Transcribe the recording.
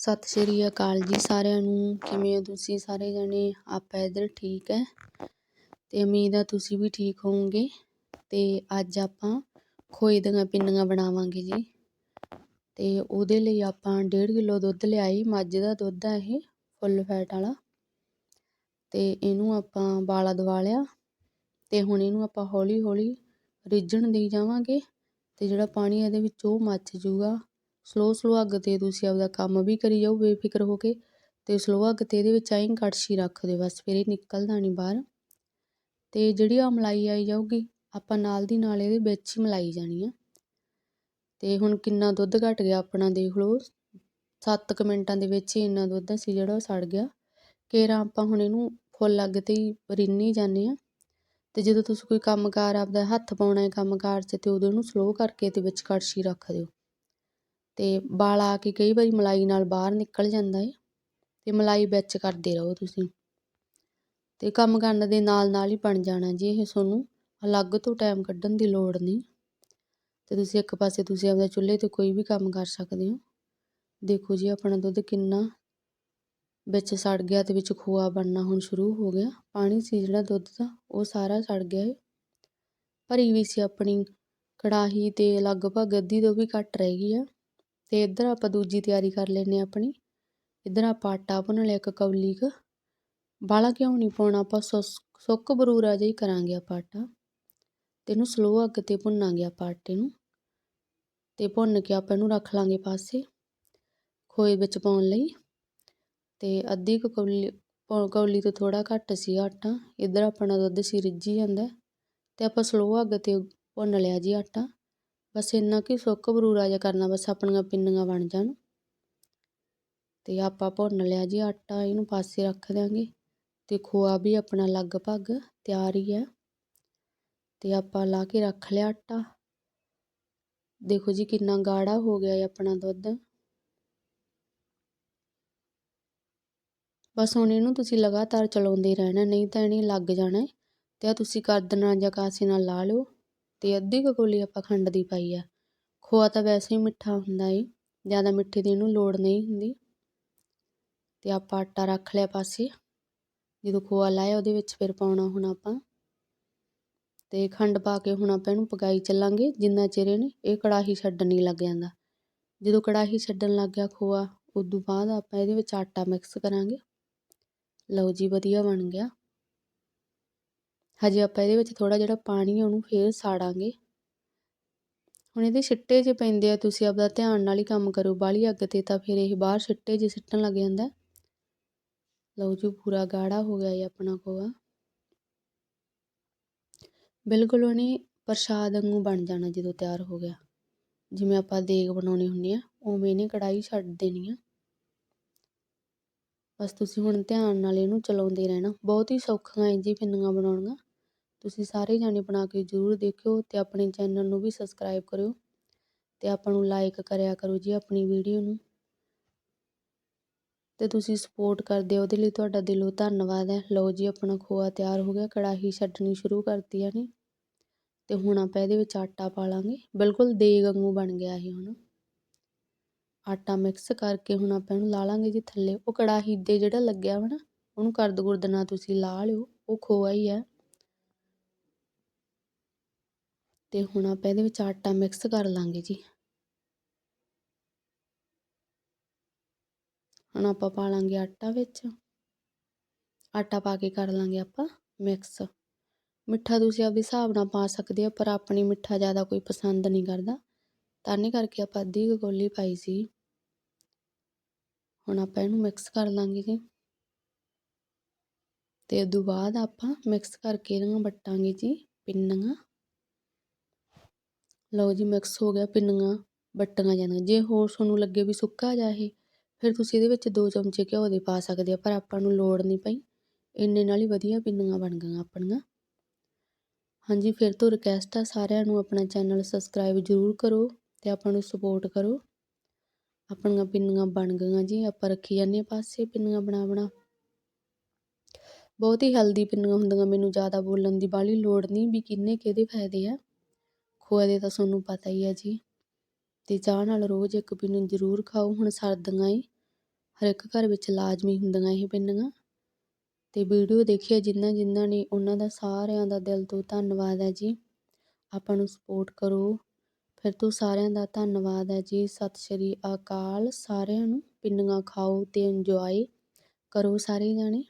ਸਤਿ ਸ਼੍ਰੀ ਅਕਾਲ ਜੀ ਸਾਰਿਆਂ ਨੂੰ। ਕਿਵੇਂ ਹੋ ਤੁਸੀਂ ਸਾਰੇ ਜਣੇ? ਆਪਾਂ ਇੱਧਰ ਠੀਕ ਹੈ ਤੇ ਉਮੀਦ ਆ ਤੁਸੀਂ ਵੀ ਠੀਕ ਹੋਵੋਗੇ। ਤੇ ਅੱਜ ਆਪਾਂ ਖੋਏ ਦੀਆਂ ਪਿੰਨੀਆਂ ਬਣਾਵਾਂਗੇ ਜੀ। ਤੇ ਉਹਦੇ ਲਈ ਆਪਾਂ 1.5 ਕਿਲੋ ਦੁੱਧ ਲਿਆਈ ਮੱਝ ਦਾ ਦੁੱਧ ਆ ਇਹ, ਫੁੱਲ ਫੈਟ ਵਾਲਾ। ਤੇ ਇਹਨੂੰ ਆਪਾਂ ਬਾਲਾ ਦਵਾ ਲਿਆ। ਤੇ ਹੁਣ ਇਹਨੂੰ ਆਪਾਂ ਹੌਲੀ ਹੌਲੀ ਰਿੱਝਣ ਦੇਈ ਜਾਵਾਂਗੇ। ਤੇ ਜਿਹੜਾ ਪਾਣੀ ਇਹਦੇ ਵਿੱਚ ਉਹ ਮੱਚ ਜੂਗਾ ਸਲੋ ਸਲੋ ਅੱਗ ਤੇ ਤੁਸੀਂ ਆਪਦਾ ਕੰਮ ਵੀ ਕਰੀ ਜਾਓ ਬੇਫਿਕਰ ਹੋ ਕੇ ਤੇ ਸਲੋ ਅੱਗ ਤੇ ਇਹਦੇ ਵਿੱਚ ਐਂ ਕੜਛੀ ਰੱਖ ਦਿਓ ਬਸ, ਫਿਰ ਇਹ ਨਿਕਲਦਾ ਨਹੀਂ ਬਾਹਰ। ਤੇ ਜਿਹੜੀ ਆ ਮਲਾਈ ਆਈ ਜਾਊਗੀ, ਆਪਾਂ ਨਾਲ ਦੀ ਨਾਲ ਇਹਦੇ ਵਿੱਚ ਹੀ ਮਲਾਈ ਜਾਣੀ ਆ। ਤੇ ਹੁਣ ਕਿੰਨਾ ਦੁੱਧ ਘਟ ਗਿਆ ਆਪਣਾ ਦੇਖ ਲਓ 7 ਮਿੰਟਾਂ ਦੇ ਵਿੱਚ ਹੀ ਇੰਨਾ ਦੁੱਧ ਸੀ ਜਿਹੜਾ ਉਹ ਸੜ ਗਿਆ। ਕੇਰਾ ਆਪਾਂ ਹੁਣ ਇਹਨੂੰ ਫੁੱਲ ਅੱਗ ਤੇ ਹੀ ਰਿੰਨੀ ਜਾਂਦੇ ਆ। ਤੇ ਜਦੋਂ ਤੁਸੀਂ ਕੋਈ ਕੰਮਕਾਰ ਆਪਦਾ ਹੱਥ ਪਾਉਣਾ ਹੈ ਕੰਮਕਾਰ 'ਚ ਤੇ ਉਦੋਂ ਇਹਨੂੰ ਸਲੋ ਕਰਕੇ ਤੇ ਵਿੱਚ ਕੜਛੀ ਰੱਖ ਦਿਓ। ਅਤੇ ਬਾਲ ਆ ਕੇ ਕਈ ਵਾਰੀ ਮਲਾਈ ਨਾਲ ਬਾਹਰ ਨਿਕਲ ਜਾਂਦਾ ਹੈ ਅਤੇ ਮਲਾਈ ਵਿੱਚ ਕਰਦੇ ਰਹੋ ਤੁਸੀਂ। ਅਤੇ ਕੰਮ ਕਰਨ ਦੇ ਨਾਲ ਨਾਲ ਹੀ ਬਣ ਜਾਣਾ ਜੀ ਇਹ ਤੁਹਾਨੂੰ, ਅਲੱਗ ਤੋਂ ਟਾਈਮ ਕੱਢਣ ਦੀ ਲੋੜ ਨਹੀਂ। ਅਤੇ ਤੁਸੀਂ ਇੱਕ ਪਾਸੇ ਤੁਸੀਂ ਆਪਦਾ ਚੁੱਲ੍ਹੇ ਤੇ ਕੋਈ ਵੀ ਕੰਮ ਕਰ ਸਕਦੇ ਹੋ। ਦੇਖੋ ਜੀ ਆਪਣਾ ਦੁੱਧ ਕਿੰਨਾ ਵਿੱਚ ਸੜ ਗਿਆ ਅਤੇ ਵਿੱਚ ਖੋਆ ਬਣਨਾ ਹੁਣ ਸ਼ੁਰੂ ਹੋ ਗਿਆ। ਪਾਣੀ ਸੀ ਜਿਹੜਾ ਦੁੱਧ ਦਾ, ਉਹ ਸਾਰਾ ਸੜ ਗਿਆ ਹੈ ਭਰੀ ਵੀ ਸੀ ਆਪਣੀ ਕੜਾਹੀ ਤੇ ਲਗਭਗ ਅੱਧੀ ਤੋਂ ਵੀ ਘੱਟ ਰਹਿ ਗਈ ਆ। ਅਤੇ ਇੱਧਰ ਆਪਾਂ ਦੂਜੀ ਤਿਆਰੀ ਕਰ ਲੈਂਦੇ ਹਾਂ ਆਪਣੀ। ਇੱਧਰ ਆਪਾਂ ਆਟਾ ਭੁੰਨ ਲਿਆ ਇੱਕ ਕੌਲੀ ਕੁ ਬਾਹਲਾ ਘਿਓ ਨਹੀਂ ਪਾਉਣਾ? ਆਪਾਂ ਸੁਸ, ਸੁੱਕ ਬਰੂਰਾ ਜਿਹਾ ਹੀ ਕਰਾਂਗੇ ਆਪਾਂ ਆਟਾ। ਅਤੇ ਇਹਨੂੰ ਸਲੋ ਅੱਗ ਤੇ ਭੁੰਨਾਂਗੇ ਆਪਾਂ ਆਟੇ ਨੂੰ। ਅਤੇ ਭੁੰਨ ਕੇ ਆਪਾਂ ਇਹਨੂੰ ਰੱਖ ਲਾਂਗੇ ਪਾਸੇ ਖੋਏ ਵਿੱਚ ਪਾਉਣ ਲਈ। ਅਤੇ ਅੱਧੀ ਕੁ ਕੌਲੀ ਕੌਲੀ ਤੋਂ ਥੋੜਾ ਘੱਟ ਸੀ ਆਟਾ। ਇੱਧਰ ਆਪਣਾ ਦੁੱਧ ਸੀ ਰਿੱਝੀ ਜਾਂਦਾ। ਅਤੇ ਆਪਾਂ ਸਲੋ ਅੱਗ ਤੇ ਭੁੰਨ ਲਿਆ ਜੀ ਆਟਾ। ਬਸ ਇੰਨਾ ਕਿ ਸੁੱਕ ਬਰੂਰਾ ਜਿਹਾ ਕਰਨਾ, ਬਸ ਆਪਣੀਆਂ ਪਿੰਨੀਆਂ ਬਣ ਜਾਣ। ਤੇ ਆਪਾਂ ਭੁੰਨ ਲਿਆ ਜੀ ਆਟਾ, ਇਹਨੂੰ ਪਾਸੇ ਰੱਖ ਦਿਆਂਗੇ। ਤੇ ਖੋਆ ਵੀ ਆਪਣਾ ਲਗਭਗ ਤਿਆਰ ਹੀ ਹੈ ਤੇ ਆਪਾਂ ਲਾ ਕੇ ਰੱਖ ਲਿਆ ਆਟਾ। ਦੇਖੋ ਜੀ ਕਿੰਨਾ ਗਾੜਾ ਹੋ ਗਿਆ ਹੈ ਆਪਣਾ ਦੁੱਧ। ਬਸ ਹੁਣ ਇਹਨੂੰ ਤੁਸੀਂ ਲਗਾਤਾਰ ਚਲਾਉਂਦੇ ਰਹਿਣਾ, ਨਹੀਂ ਤਾਂ ਇਹਨੇ ਲੱਗ ਜਾਣਾ ਤੇ ਆ ਤੁਸੀਂ ਕਰਦਨਾ ਜਾਂ ਕਾਸੇ ਨਾਲ ਲਾ ਲਿਓ। ਅਤੇ ਅੱਧੀ ਕੁ ਕੋਲੀ ਆਪਾਂ ਖੰਡ ਦੀ ਪਾਈ ਆ। ਖੋਆ ਤਾਂ ਵੈਸੇ ਹੀ ਮਿੱਠਾ ਹੁੰਦਾ ਏ, ਜ਼ਿਆਦਾ ਮਿੱਠੇ ਦੀ ਇਹਨੂੰ ਲੋੜ ਨਹੀਂ ਹੁੰਦੀ। ਅਤੇ ਆਪਾਂ ਆਟਾ ਰੱਖ ਲਿਆ ਪਾਸੇ, ਜਦੋਂ ਖੋਆ ਲਾਇਆ ਉਹਦੇ ਵਿੱਚ ਫਿਰ ਪਾਉਣਾ ਹੁਣ ਆਪਾਂ। ਅਤੇ ਖੰਡ ਪਾ ਕੇ ਹੁਣ ਆਪਾਂ ਇਹਨੂੰ ਪਕਾਈ ਚੱਲਾਂਗੇ, ਜਿੰਨਾ ਚਿਰ ਇਹਨੇ, ਇਹ ਕੜਾਹੀ ਛੱਡਣ ਨਹੀਂ ਲੱਗ ਜਾਂਦਾ। ਜਦੋਂ ਕੜਾਹੀ ਛੱਡਣ ਲੱਗ ਗਿਆ ਖੋਆ, ਉਦੋਂ ਬਾਅਦ ਆਪਾਂ ਇਹਦੇ ਵਿੱਚ ਆਟਾ ਮਿਕਸ ਕਰਾਂਗੇ। ਲਓ ਜੀ, ਵਧੀਆ ਬਣ ਗਿਆ। ਹਜੇ ਆਪਾਂ ਇਹਦੇ ਵਿੱਚ ਥੋੜਾ ਜਿਹੜਾ ਪਾਣੀ ਹੈ ਉਹਨੂੰ ਫੇਰ ਸਾੜਾਂਗੇ। ਹੁਣ ਇਹਦੇ ਛਿੱਟੇ ਜੇ ਪੈਂਦੇ ਆ, ਤੁਸੀਂ ਆਪਦਾ ਧਿਆਨ ਨਾਲ ਹੀ ਕੰਮ ਕਰੋ। ਬਾਲੀ ਅੱਗ ਤੇ ਤਾਂ ਫਿਰ ਇਹ ਬਾਹਰ ਛਿੱਟੇ ਜੇ ਸਿੱਟਣ ਲੱਗ ਜਾਂਦਾ। ਲਓ ਜੀ, ਪੂਰਾ ਗਾੜਾ ਹੋ ਗਿਆ ਇਹ ਆਪਣਾ ਖੋਆ ਬਿਲਕੁਲ ਉਹਨੇ ਪ੍ਰਸ਼ਾਦ ਵਾਂਗੂ ਬਣ ਜਾਣਾ ਜਦੋਂ ਤਿਆਰ ਹੋ ਗਿਆ। ਜਿਵੇਂ ਆਪਾਂ ਦੇਗ ਬਣਾਉਣੀ ਹੁੰਦੀ ਆ, ਉਵੇਂ ਇਹਨੇ ਕੜਾਈ ਛੱਡ ਦੇਣੀ ਆ। ਬਸ ਤੁਸੀਂ ਹੁਣ ਧਿਆਨ ਨਾਲ ਇਹਨੂੰ ਚਲਾਉਂਦੇ ਰਹਿਣਾ। ਬਹੁਤ ਹੀ ਸੌਖੀਆਂ ਹੈ ਜੀ ਪਿੰਨੀਆਂ ਬਣਾਉਣੀਆਂ। ਤੁਸੀਂ ਸਾਰੇ ਜਾਣੇ ਬਣਾ ਕੇ ਜ਼ਰੂਰ ਦੇਖਿਓ ਤੇ ਆਪਣੇ ਚੈਨਲ ਨੂੰ ਵੀ ਸਬਸਕ੍ਰਾਈਬ ਕਰਿਓ ਤੇ ਆਪਾਂ ਨੂੰ ਲਾਈਕ ਕਰਿਆ ਕਰੋ ਜੀ ਆਪਣੀ ਵੀਡੀਓ ਨੂੰ। ਤੇ ਤੁਸੀਂ ਸਪੋਰਟ ਕਰਦੇ ਹੋ ਉਹਦੇ ਲਈ ਤੁਹਾਡਾ ਦਿਲੋਂ ਧੰਨਵਾਦ ਹੈ। ਲਓ ਜੀ ਆਪਣਾ ਖੋਆ ਤਿਆਰ ਹੋ ਗਿਆ, ਕੜਾਹੀ ਛੱਡਣੀ ਸ਼ੁਰੂ ਕਰਤੀ ਆ ਨੇ ਤੇ ਹੁਣ ਆਪਾਂ ਇਹਦੇ ਵਿੱਚ ਆਟਾ ਪਾ ਲਾਂਗੇ। ਬਿਲਕੁਲ ਦੇਗ ਵਾਂਗੂ ਬਣ ਗਿਆ ਇਹ ਹੁਣ। ਆਟਾ ਮਿਕਸ ਕਰਕੇ ਹੁਣ ਆਪਾਂ ਇਹਨੂੰ ਲਾ ਲਾਂਗੇ ਜੀ ਥੱਲੇ। ਉਹ ਕੜਾਹੀ ਦੇ ਜਿਹੜਾ ਲੱਗਿਆ ਵਾ ਨਾ, ਉਹਨੂੰ ਕਰਦ ਗੁਰਦ ਨਾਲ ਤੁਸੀਂ ਲਾ ਲਿਓ। ਉਹ ਖੋਆ ਹੀ ਹੈ। ਅਤੇ ਹੁਣ ਆਪਾਂ ਇਹਦੇ ਵਿੱਚ ਆਟਾ ਮਿਕਸ ਕਰ ਲਾਂਗੇ ਜੀ। ਹੁਣ ਆਪਾਂ ਪਾ ਲਾਂਗੇ ਆਟਾ ਵਿੱਚ। ਆਟਾ ਪਾ ਕੇ ਕਰ ਲਾਂਗੇ ਆਪਾਂ ਮਿਕਸ ਮਿੱਠਾ ਤੁਸੀਂ ਆਪਦੇ ਹਿਸਾਬ ਨਾਲ ਪਾ ਸਕਦੇ ਹੋ, ਪਰ ਆਪਣੀ ਮਿੱਠਾ ਜ਼ਿਆਦਾ ਕੋਈ ਪਸੰਦ ਨਹੀਂ ਕਰਦਾ। ਤਾਂ ਨਹੀਂ ਕਰਕੇ ਆਪਾਂ ਅੱਧੀ ਕੋਲੀ ਪਾਈ ਸੀ। ਹੁਣ ਆਪਾਂ ਇਹਨੂੰ ਮਿਕਸ ਕਰ ਲਾਂਗੇ ਜੀ। ਤੇ ਉਦੋਂ ਬਾਅਦ ਆਪਾਂ ਮਿਕਸ ਕਰਕੇ ਇਹਨਾਂ ਵੱਟਾਂਗੇ ਜੀ, ਪਿੰਨੀਆਂ। ਲਓ ਜੀ ਮਿਕਸ ਹੋ ਗਿਆ ਪਿੰਨੀਆਂ ਵੱਟੀਆਂ ਜਾਂਦੀਆਂ ਜੇ ਹੋਰ ਤੁਹਾਨੂੰ ਲੱਗੇ ਵੀ ਸੁੱਕਾ ਜਾ ਇਹ, ਫਿਰ ਤੁਸੀਂ ਇਹਦੇ ਵਿੱਚ 2 ਚਮਚੇ ਘਿਓ ਦੇ ਪਾ ਸਕਦੇ ਆ ਪਰ ਆਪਾਂ ਨੂੰ ਲੋੜ ਨਹੀਂ ਪਈ। ਇੰਨੇ ਨਾਲ ਹੀ ਵਧੀਆ ਪਿੰਨੀਆਂ ਬਣ ਗਈਆਂ ਆਪਣੀਆਂ। ਹਾਂਜੀ, ਫਿਰ ਤੋਂ ਰਿਕਵੈਸਟ ਆ ਸਾਰਿਆਂ ਨੂੰ ਆਪਣਾ ਚੈਨਲ ਸਬਸਕ੍ਰਾਈਬ ਜ਼ਰੂਰ ਕਰੋ ਤੇ ਆਪਾਂ ਨੂੰ ਸਪੋਰਟ ਕਰੋ। ਆਪਣੀਆਂ ਪਿੰਨੀਆਂ ਬਣ ਗਈਆਂ ਜੀ, ਆਪਾਂ ਰੱਖੀ ਜਾਂਦੇ ਪਾਸੇ ਪਿੰਨੀਆਂ ਬਣਾ ਬਣਾ। ਬਹੁਤ ਹੀ ਹੈਲਦੀ ਪਿੰਨੀਆਂ ਹੁੰਦੀਆਂ, ਮੈਨੂੰ ਜ਼ਿਆਦਾ ਬੋਲਣ ਦੀ ਬਾਲੀ ਲੋੜ ਨਹੀਂ ਵੀ ਕਿੰਨੇ ਕਿਹਦੇ ਫਾਇਦੇ ਆ। ਖੋਏ ਦੇ ਤਾਂ ਤੁਹਾਨੂੰ ਪਤਾ ਹੀ ਹੈ ਜੀ। ਅਤੇ ਚਾਹ ਨਾਲ ਰੋਜ਼ ਇੱਕ ਪਿੰਨੀ ਜ਼ਰੂਰ ਖਾਓ। ਹੁਣ ਸਰਦੀਆਂ ਏ ਹਰ ਇੱਕ ਘਰ ਵਿੱਚ ਲਾਜ਼ਮੀ ਹੁੰਦੀਆਂ ਇਹ ਪਿੰਨੀਆਂ। ਅਤੇ ਵੀਡੀਓ ਦੇਖੀ ਹੈ ਜਿਨ੍ਹਾਂ ਜਿਨ੍ਹਾਂ ਨੇ ਉਹਨਾਂ ਦਾ ਸਾਰਿਆਂ ਦਾ ਦਿਲ ਤੋਂ ਧੰਨਵਾਦ ਹੈ ਜੀ। ਆਪਾਂ ਨੂੰ ਸਪੋਰਟ ਕਰੋ। ਫਿਰ ਤੋਂ ਸਾਰਿਆਂ ਦਾ ਧੰਨਵਾਦ ਹੈ ਜੀ। ਸਤਿ ਸ਼੍ਰੀ ਅਕਾਲ। ਸਾਰਿਆਂ ਨੂੰ ਪਿੰਨੀਆਂ ਖਾਓ ਅਤੇ ਇੰਜੋਏ ਕਰੋ ਸਾਰੇ ਜਾਣੇ।